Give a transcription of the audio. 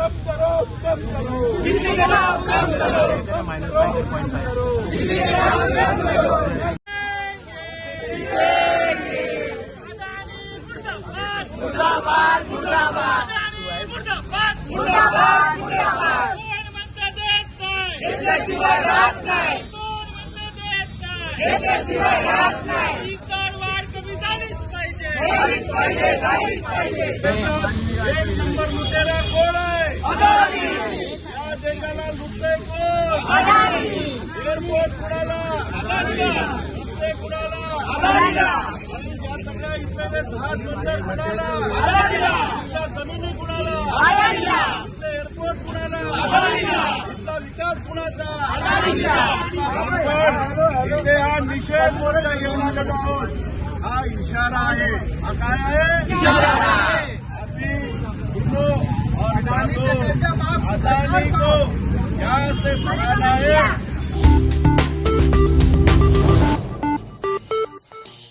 कम करो कम करो। बिजली कटाओ कम करो माइनस फाइव पॉइंट फाइव बिजली कटाओ कम करो शिवाय राहत नाही देशाला कोण एअरपोर्ट कुणाला रस्ते कुणाला आणि या सगळ्या इथले दहा बंदर कुणाला इथल्या जमिनी कुणाला अदानीला इथले एअरपोर्ट कुणाला इथला विकास कुणाचा इथे हा निषेध मोर्चा घेऊन आलेलो आहोत हा इशारा आहे हा काय आहे इशारा है। अभी और मानो अदानी को 我们要买鱼